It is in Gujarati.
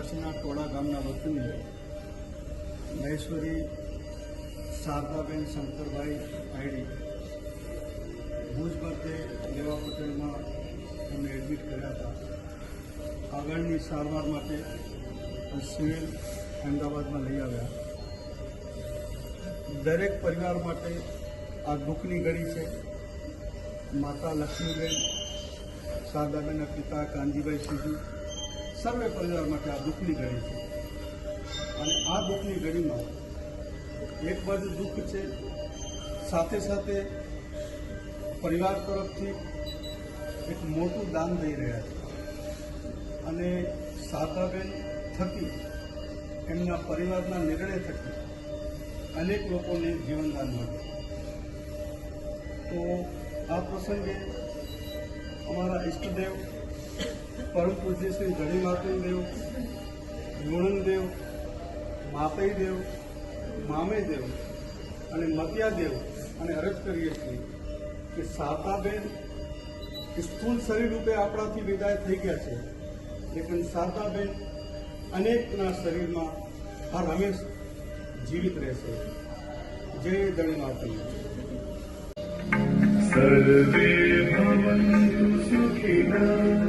કચ્છના ટોળા ગામના વતની મહેશ્વરી શારદાબેન શંકરભાઈ આઈડી ભુજ ખાતે લેવા હોટેલમાં એમને એડમિટ કર્યા હતા. આગળની સારવાર માટે સિવિલ અમદાવાદમાં લઈ આવ્યા. દરેક પરિવાર માટે આ દુઃખની ઘડી છે. માતા લક્ષ્મીબેન, શારદાબેનના પિતા કાનજીભાઈ સિંધુ સર્વે પરિવાર માટે આ દુઃખની ઘડી છે. અને આ દુઃખની ઘડીમાં એક બાજુ દુઃખ છે, સાથે સાથે પરિવાર તરફથી એક મોટું દાન દઈ રહ્યા છે. અને સાતાબેન થકી, એમના પરિવારના નિર્ણય થકી અનેક લોકોને જીવનદાન મળ્યું. તો આ પ્રસંગે અમારા ઈષ્ટદેવ પરમ પૂજ્ય શ્રી ધણી માતૃદેવ ગુણનદેવ માતૈદેવ મામેદેવ અને મતિયાદેવ અને અરજ કરીએ છીએ કે શારદાબેન સ્થૂળ શરીર રૂપે આપણાથી વિદાય થઈ ગયા છે લેકિન શારદાબેન અનેકના શરીરમાં હર હંમેશ જીવિત રહેશે જય ધણી માતૃ सर्वे भवन्तु सुखिनः